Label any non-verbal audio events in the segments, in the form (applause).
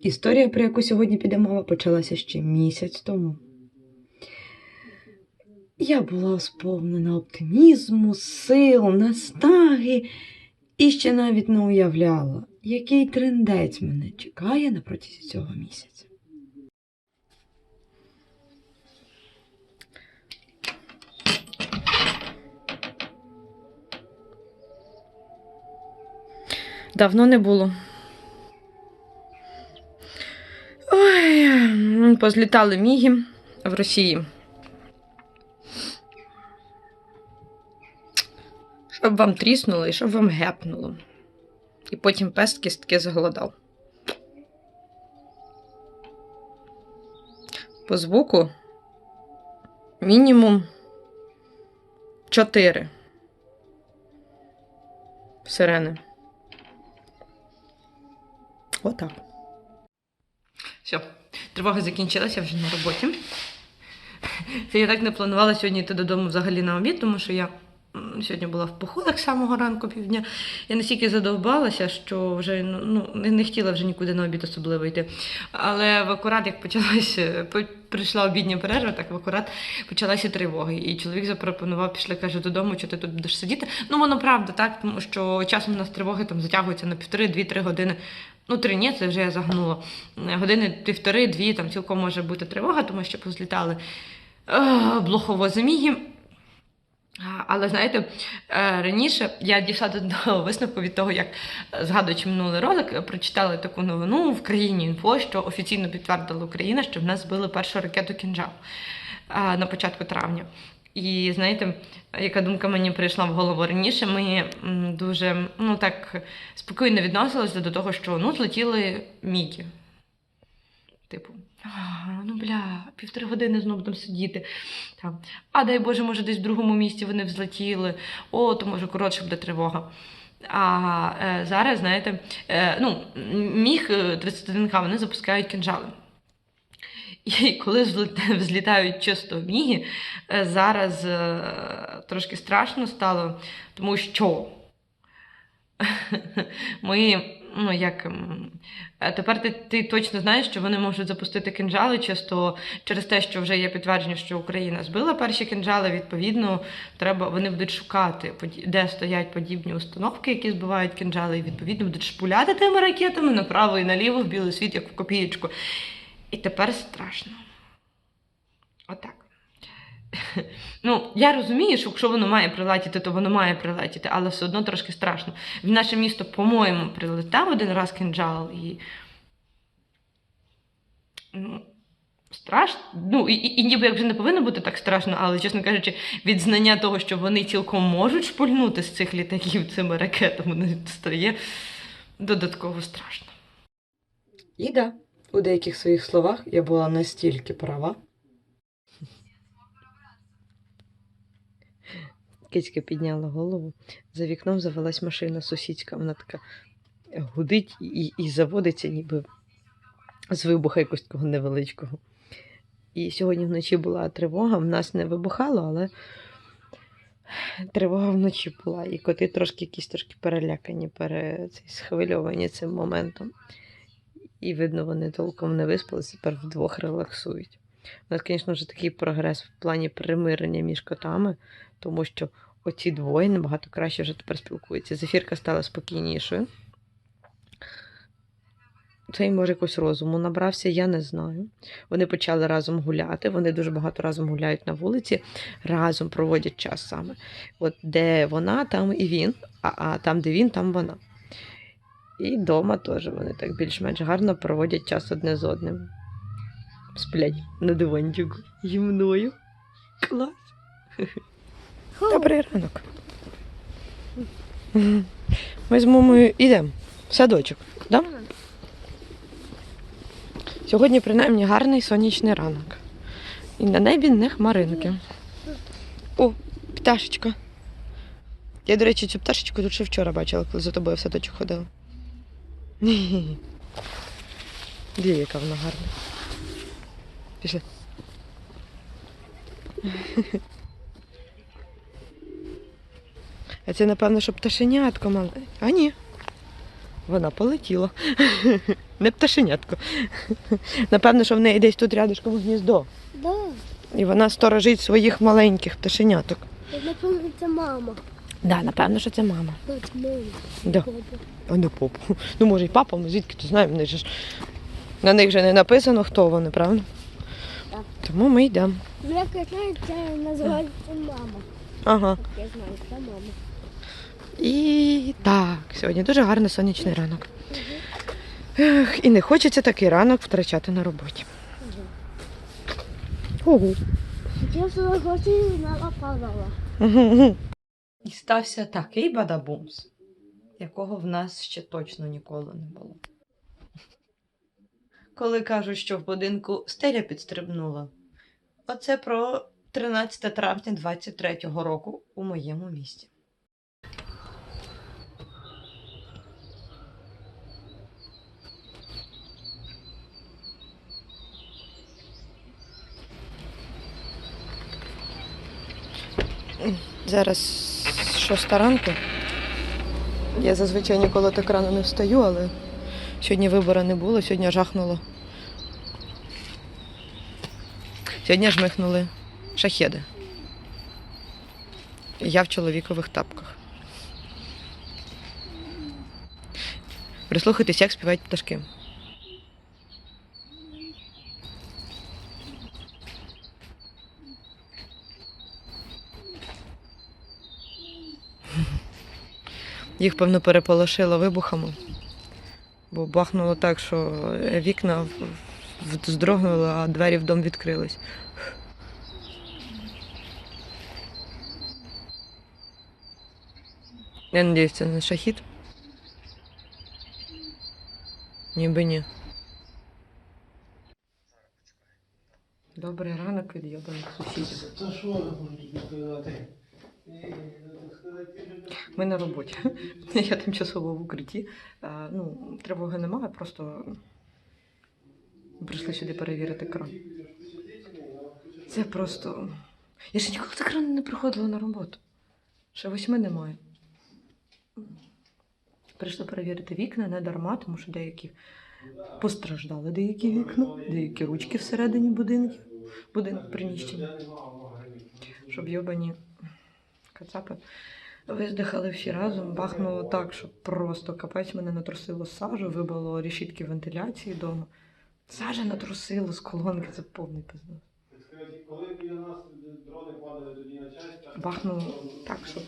Історія, про яку сьогодні піде мова, почалася ще місяць тому. Я була сповнена оптимізму, сил, наснаги і ще навіть не уявляла, який трендець мене чекає на протязі цього місяця. Давно не було. Позлітали міги в Росії. Щоб вам тріснуло і щоб вам гепнуло. І потім пес кістки заголодав. По звуку мінімум 4 сирени. Отак. Все, тривога закінчилася вже на роботі. Я так не планувала сьогодні йти додому взагалі на обід, тому що я сьогодні була в походах з самого ранку півдня. Я настільки задовбалася, що вже ну, ну, не, хотіла вже нікуди на обід особливо йти. Але в акурат, як почалася, прийшла обідня перерва, так в акурат почалася тривога. І чоловік запропонував, пішли, каже, додому, чи ти тут будеш сидіти. Ну, воно правда, так, тому що часом у нас тривоги там затягуються на півтори-дві-три години. Ну, три ні, це вже я загнула. Е, Години півтори-дві, там цілком може бути тривога, тому що позлітали е, блоховози міги. А, Але знаєте, е, раніше я дійшла до висновку від того, як згадуючи минулий ролик, прочитала таку новину в країні інфо, що офіційно підтвердила Україна, що в нас збили першу ракету кінжал на початку травня. І знаєте, яка думка мені прийшла в голову раніше? Ми дуже ну так спокійно відносилися до того, що ну злетіли міги. Типу, «А, ну бля, півтори години знову там сидіти. Там. А дай Боже, може, десь в другому місці вони взлетіли. О, то може коротше буде тривога. А е, зараз, знаєте, е, ну, міг е, 31К вони запускають кінжали. І коли взлітають чисто міги, е, зараз е, трошки страшно стало, тому що (laughs) ми, ну як. е, Тепер ти, ти точно знаєш, що вони можуть запустити кинджали чисто через те, що вже є підтвердження, що Україна збила перші кинджали. Відповідно, треба вони будуть шукати, де стоять подібні установки, які збивають кинджали, і відповідно будуть шпуляти тими ракетами направо і наліво в білий світ, як в копієчку. І тепер страшно. Отак. (laughs) Ну, я розумію, що якщо воно має прилетіти, то воно має прилетіти, але все одно трошки страшно. В наше місто, по-моєму, прилетав один раз кинджал і. Ну, страшно. Ну, і, і, і ніби як вже не повинно бути так страшно, але, чесно кажучи, від знання того, що вони цілком можуть шпульнути з цих літаків цими ракетами, стає додатково страшно. І да, у деяких своїх словах я була настільки права. Кицька підняла голову. За вікном завелась машина сусідська. Вона така гудить і, і заводиться, ніби з вибуха якогось такого невеличкого. І сьогодні вночі була тривога. В нас не вибухало, але тривога вночі була. І коти трошки якісь трошки перелякані, пере, схвильовані цим моментом. І видно, вони толком не виспалися, тепер вдвох релаксують. У нас, звісно, вже такий прогрес в плані примирення між котами, тому що оці двоє набагато краще вже тепер спілкуються. Зефірка стала спокійнішою. Цей, може, якось розуму набрався, я не знаю. Вони почали разом гуляти, вони дуже багато разом гуляють на вулиці, разом проводять час саме. От де вона, там і він, а, а там, де він, там вона. І вдома теж вони так більш-менш гарно проводять час одне з одним. Сплять на диванчику зі мною. Клас. Добрий ранок. Ми з мамою йдемо в садочок, да? Сьогодні, принаймні, гарний сонячний ранок. І на небі не хмаринки. О, пташечка. Я, до речі, цю пташечку тут ще вчора бачила, коли за тобою в садочок ходила. Дві, яка вона гарна. Пішли. А це, напевно, що пташенятко мале. А ні. Вона полетіла. Не пташенятко. Напевно, що в неї десь тут рядышком гніздо. Да, І вона сторожить своїх маленьких пташеняток. напевно, це мама. Да, напевно, що це мама. Да, мама. Да. А не попу. Ну, може, і папа, ми звідки то знаємо, вони же ж на них же не написано, хто вони, правильно? Так. Тому ми йдемо. Ну, як я знаю, це називається мама. Ага. Я знаю, це мама. І так, сьогодні дуже гарний сонячний ранок. Ех, і не хочеться такий ранок втрачати на роботі. Ого. Я свого хочу знала падала. І стався такий бадабумс, якого в нас ще точно ніколи не було. Коли кажуть, що в будинку стеля підстрибнула, оце про 13 травня 23-го року у моєму місті. Зараз шоста ранку. Я зазвичай ніколи так рано не встаю, але сьогодні вибору не було, сьогодні жахнуло. Сьогодні жмихнули шахеди. Я в чоловікових тапках. Прислухайтесь, як співають пташки. Їх, певно, переполошило вибухами. Бо бахнуло так, що вікна здрогнули, а двері в дом відкрились. Я надіюсь, це не шахід. Ніби ні. Добрий ранок від йобаних сусідів. Та що ви Ми на роботі. (laughs) Я тимчасово в укритті. Ну, тривоги немає, просто прийшли сюди перевірити кран. Це просто. Я ще ніколи так рано не приходила на роботу. Ще восьми немає. Прийшли перевірити вікна не дарма, тому що деякі постраждали деякі вікна, деякі ручки всередині будинків, будинок приміщення. Щоб йобані кацапи виздихали всі разом, бахнуло так, що просто капець мене натрусило сажу, вибило рішітки вентиляції вдома. Сажа натрусило з колонки, це повний пиздос. Коли біля нас дрони падали тоді на Бахнуло так, що,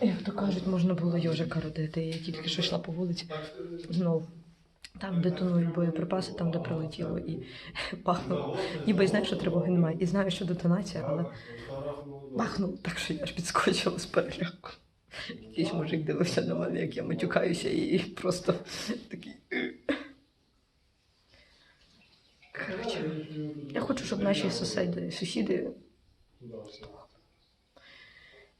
як то кажуть, можна було йожика родити. Я тільки що йшла по вулиці знов. Там детонують боєприпаси, там, де прилетіло, і (laughs) бахнуло. Ніби знаю, що тривоги немає. І знаю, що детонація, але бахнуло так, що я аж підскочила з переляку. Якийсь мужик дивився на мене, як я матюкаюся, і просто такий. «Е». Коротше, я хочу, щоб наші сусіди, сусіди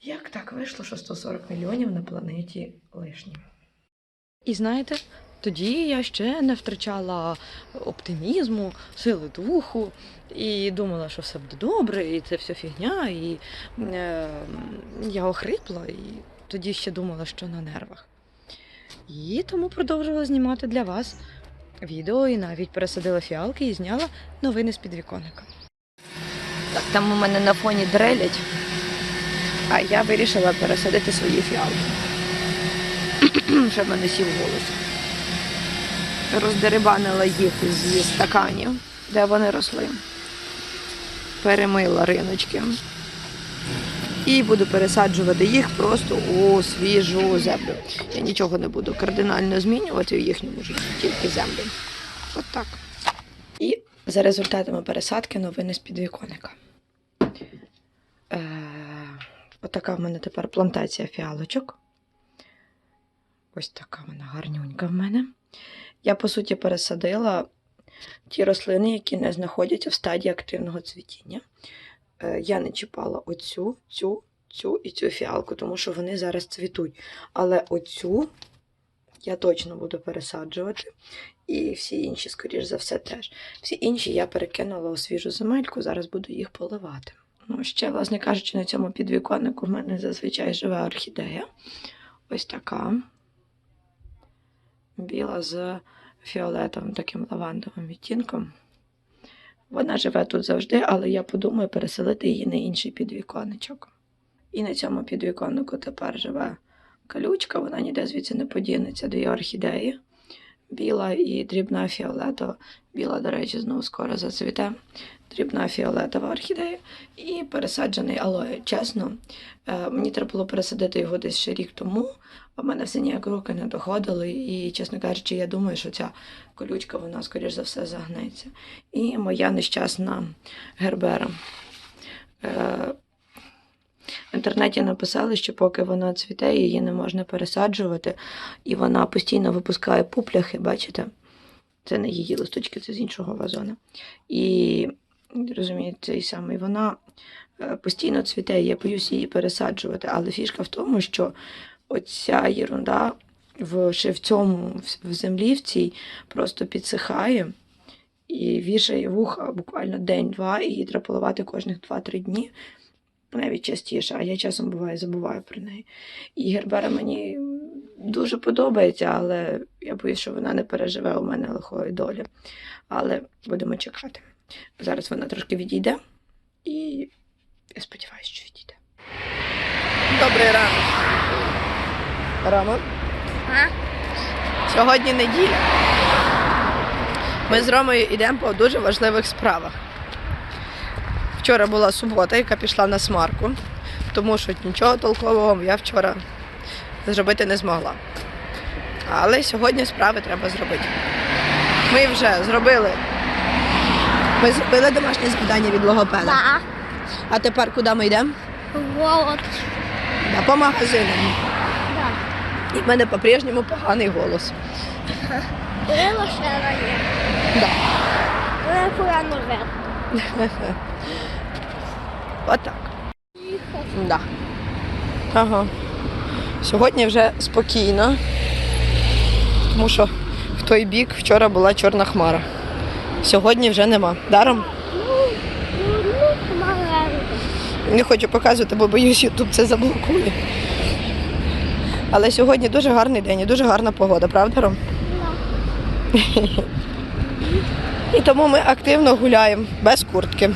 як так вийшло, що 140 мільйонів на планеті лишні? І знаєте, тоді я ще не втрачала оптимізму, сили духу і думала, що все буде добре, і це все фігня, і е, я охрипла, і тоді ще думала, що на нервах. І тому продовжувала знімати для вас відео і навіть пересадила фіалки і зняла новини з підвіконника. Так, там у мене на фоні дрелять, а я вирішила пересадити свої фіалки. (clears throat) Щоб мене сів голос. Роздерибанила їх зі стаканів, де вони росли. Перемила риночки. І буду пересаджувати їх просто у свіжу землю. Я нічого не буду кардинально змінювати в їхньому житті, тільки землю. От так. І за результатами пересадки новини з підвіконника. Е, отака в мене тепер плантація фіалочок. Ось така вона гарнюнька в мене. Я, по суті, пересадила ті рослини, які не знаходяться в стадії активного цвітіння. Е, Я не чіпала оцю, цю, цю і цю фіалку, тому що вони зараз цвітуть. Але оцю я точно буду пересаджувати. І всі інші, скоріш за все, теж. Всі інші я перекинула у свіжу земельку, зараз буду їх поливати. Ну, ще, власне кажучи, на цьому підвіконнику в мене зазвичай живе орхідея. Ось така. Біла з фіолетовим таким лавандовим відтінком. Вона живе тут завжди, але я подумаю переселити її на інший підвіконечок. І на цьому підвіконнику тепер живе калючка, вона ніде звідси не подінеться, дві орхідеї. Біла і дрібна фіолетова. Біла, до речі, знову скоро зацвіте. Дрібна фіолетова орхідея і пересаджений алоє. Чесно, е, мені треба було пересадити його десь ще рік тому, а в мене все ніяк руки не доходили. І, чесно кажучи, я думаю, що ця колючка, вона, скоріш за все, загнеться. І моя нещасна гербера. Е, в інтернеті написали, що поки вона цвіте, її не можна пересаджувати, і вона постійно випускає пупляхи, бачите? Це не її листочки, це з іншого вазона. І розумієте, цей самий вона е, постійно цвіте, я боюсь її пересаджувати. Але фішка в тому, що оця єрунда в, ще в цьому в землі, в цій просто підсихає і вішає вуха буквально день-два, і її треба поливати кожних 2-3 дні навіть частіше, а я часом буває забуваю про неї. І Гербера мені дуже подобається, але я боюсь, що вона не переживе у мене лихої долі. Але будемо чекати. Зараз вона трошки відійде, і я сподіваюся, що відійде. Добрий ранок. Рома. А? Сьогодні неділя. Ми з Ромою йдемо по дуже важливих справах. Вчора була субота, яка пішла на смарку, тому що нічого толкового я вчора зробити не змогла. Але сьогодні справи треба зробити. Ми вже зробили. Ми зробили домашнє завдання від логопеда. Да. А тепер куди ми йдемо? Вот. Да, по магазинам. Да. І в мене по-прежньому поганий голос. Ще є. Да. Але погано видно. Отак. Да. Ага. Сьогодні вже спокійно, тому що в той бік вчора була чорна хмара. Сьогодні вже нема. Даром не хочу показувати, бо боюсь, Ютуб це заблокує. Але сьогодні дуже гарний день і дуже гарна погода, правда, Ром? Да. І тому ми активно гуляємо без куртки.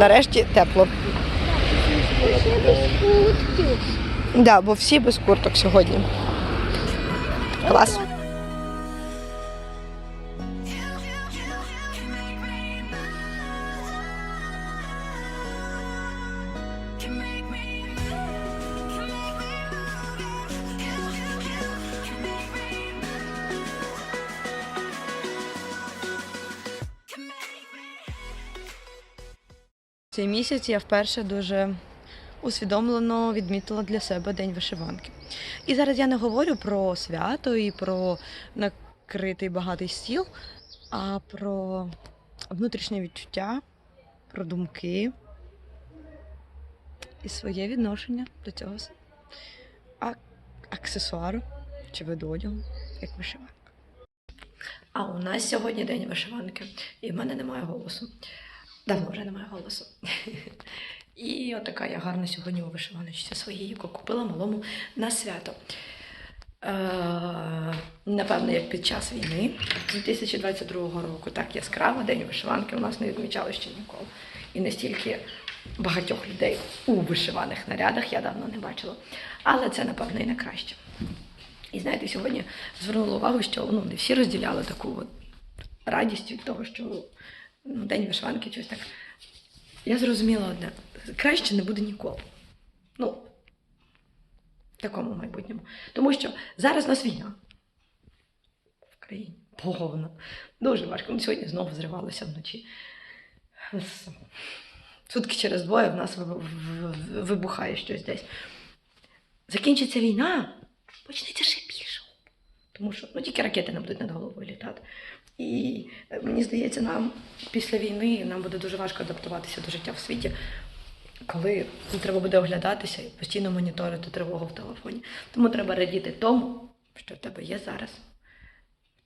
Нарешті тепло. Без куртки. Да, бо всі без курток сьогодні. Клас. Цей місяць я вперше дуже усвідомлено відмітила для себе День вишиванки. І зараз я не говорю про свято і про накритий багатий стіл, а про внутрішнє відчуття, про думки і своє відношення до цього аксесуару чи виду одягу, як вишиванка. А у нас сьогодні день вишиванки, і в мене немає голосу. Давно вже немає голосу. І отака я гарна сьогодні у вишиваночці своїй, яку купила малому на свято. Е, напевно, як під час війни 2022 року, так яскраво, День вишиванки у нас не відмічали ще ніколи. І настільки багатьох людей у вишиваних нарядах я давно не бачила. Але це, напевно, і не краще. І знаєте, сьогодні звернула увагу, що ну, не всі розділяли таку от радість від того, що ну, День вишиванки щось так. Я зрозуміла одне: краще не буде ніколи. Ну, в такому майбутньому. Тому що зараз у нас війна в країні. Повна. Дуже важко. Ми сьогодні знову зривалися вночі. Сутки через двоє в нас вибухає щось десь. Закінчиться війна, почнеться ще більше. Тому що ну, тільки ракети не будуть над головою літати. І е, мені здається, нам після війни нам буде дуже важко адаптуватися до життя в світі, коли треба буде оглядатися і постійно моніторити тривогу в телефоні. Тому треба радіти тому, що в тебе є зараз,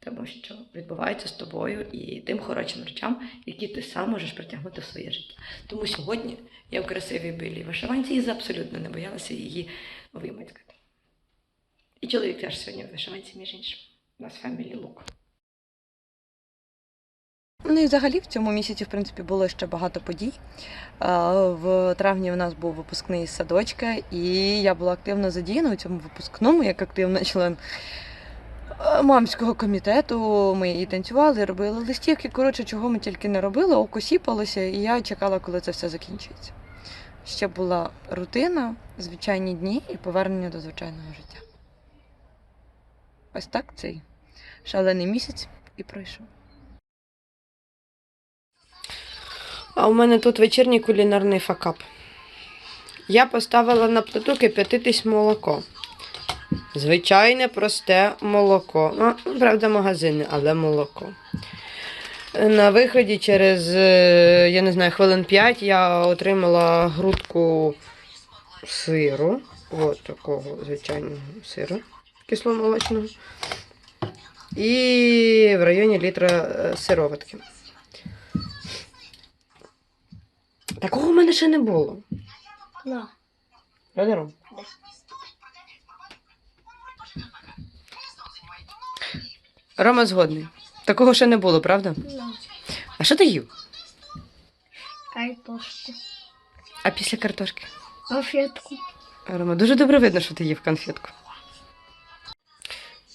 тому що відбувається з тобою і тим хорошим речам, які ти сам можеш притягнути в своє життя. Тому сьогодні я в красивій білій вишиванці і абсолютно не боялася її вимацькати. І чоловік теж сьогодні в вишиванці, між іншим. У нас family look. Ну і взагалі в цьому місяці, в принципі, було ще багато подій. В травні у нас був випускний садочка, і я була активно задіяна у цьому випускному, як активний член е, мамського комітету. Ми і танцювали, і робили листівки. Коротше, чого ми тільки не робили, око сіпалося, і я чекала, коли це все закінчується. Ще була рутина, звичайні дні і повернення до звичайного життя. Ось так цей шалений місяць і пройшов. А у мене тут вечірній кулінарний факап. Я поставила на плиту кип'ятитись молоко. Звичайне просте молоко. Ну, правда, магазинне, але молоко. На виході через, е, я не знаю, хвилин 5 я отримала грудку сиру. От такого звичайного сиру кисломолочного. І в районі літра е, сироватки. Такого в мене ще не було. На. Ром? Рома згодний. Такого ще не було, правда? На. А що ти їв? Картошку. А після картошки? Конфетку. Рома, дуже добре видно, що ти їв конфетку.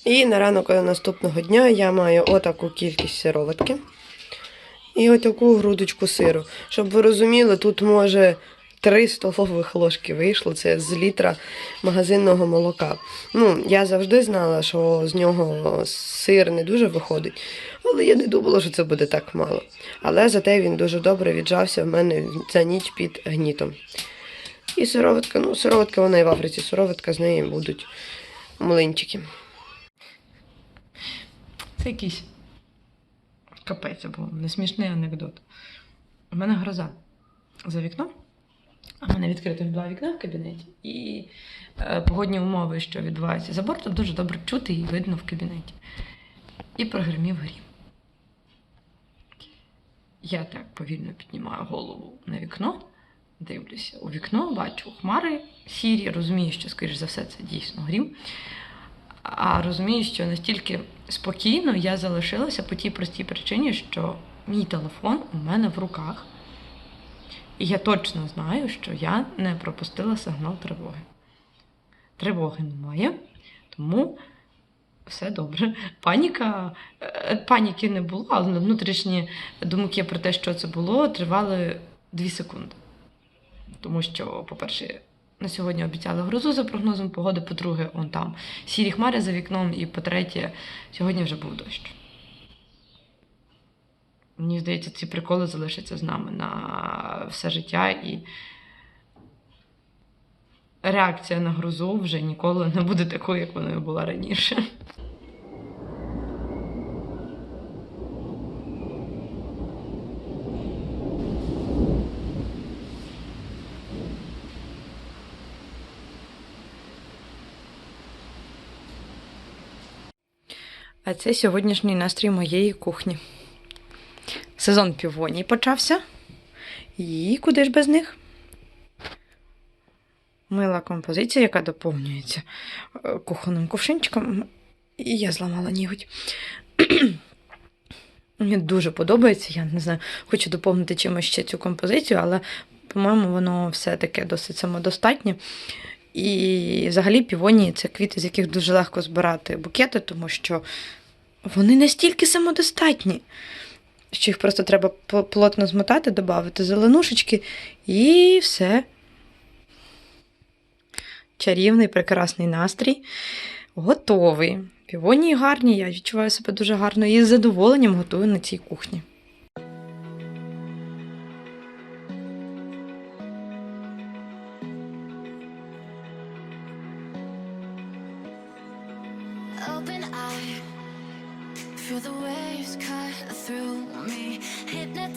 І на ранок наступного дня я маю отаку кількість сироватки і отаку грудочку сиру. Щоб ви розуміли, тут може 3 столових ложки вийшло. Це з літра магазинного молока. Ну, я завжди знала, що з нього сир не дуже виходить, але я не думала, що це буде так мало. Але зате він дуже добре віджався в мене за ніч під гнітом. І сироватка, ну, сироватка вона і в Африці, сироватка з неї будуть млинчики. Це якийсь капець або несмішний анекдот. У мене гроза за вікном. А в мене відкрито два вікна в кабінеті. І е, погодні умови, що відбуваються за бортом, дуже добре чути і видно в кабінеті. І прогримів грім. Я так повільно піднімаю голову на вікно, дивлюся у вікно, бачу хмари сірі, розумію, що, скоріш за все, це дійсно грім. А розумію, що настільки спокійно я залишилася по тій простій причині, що мій телефон у мене в руках. І я точно знаю, що я не пропустила сигнал тривоги. Тривоги немає, тому все добре. Паніка, е, паніки не було, але внутрішні думки про те, що це було, тривали 2 секунди. Тому що, по-перше, на сьогодні обіцяли грозу за прогнозом погоди, по-друге, он там сірі хмари за вікном, і по-третє, сьогодні вже був дощ. Мені здається, ці приколи залишаться з нами на все життя, і реакція на грозу вже ніколи не буде такою, як вона була раніше. А це сьогоднішній настрій моєї кухні. Сезон півоній почався. І куди ж без них? Мила композиція, яка доповнюється е, кухонним кувшинчиком. І я зламала ніготь. (clears throat) Мені дуже подобається. Я не знаю, хочу доповнити чимось ще цю композицію, але, по-моєму, воно все таке досить самодостатнє. І взагалі півонії це квіти, з яких дуже легко збирати букети, тому що вони настільки самодостатні, що їх просто треба плотно змотати, додати зеленушечки, і все. Чарівний, прекрасний настрій. Готовий. Півонії гарні, я відчуваю себе дуже гарно і з задоволенням готую на цій кухні.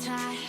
time.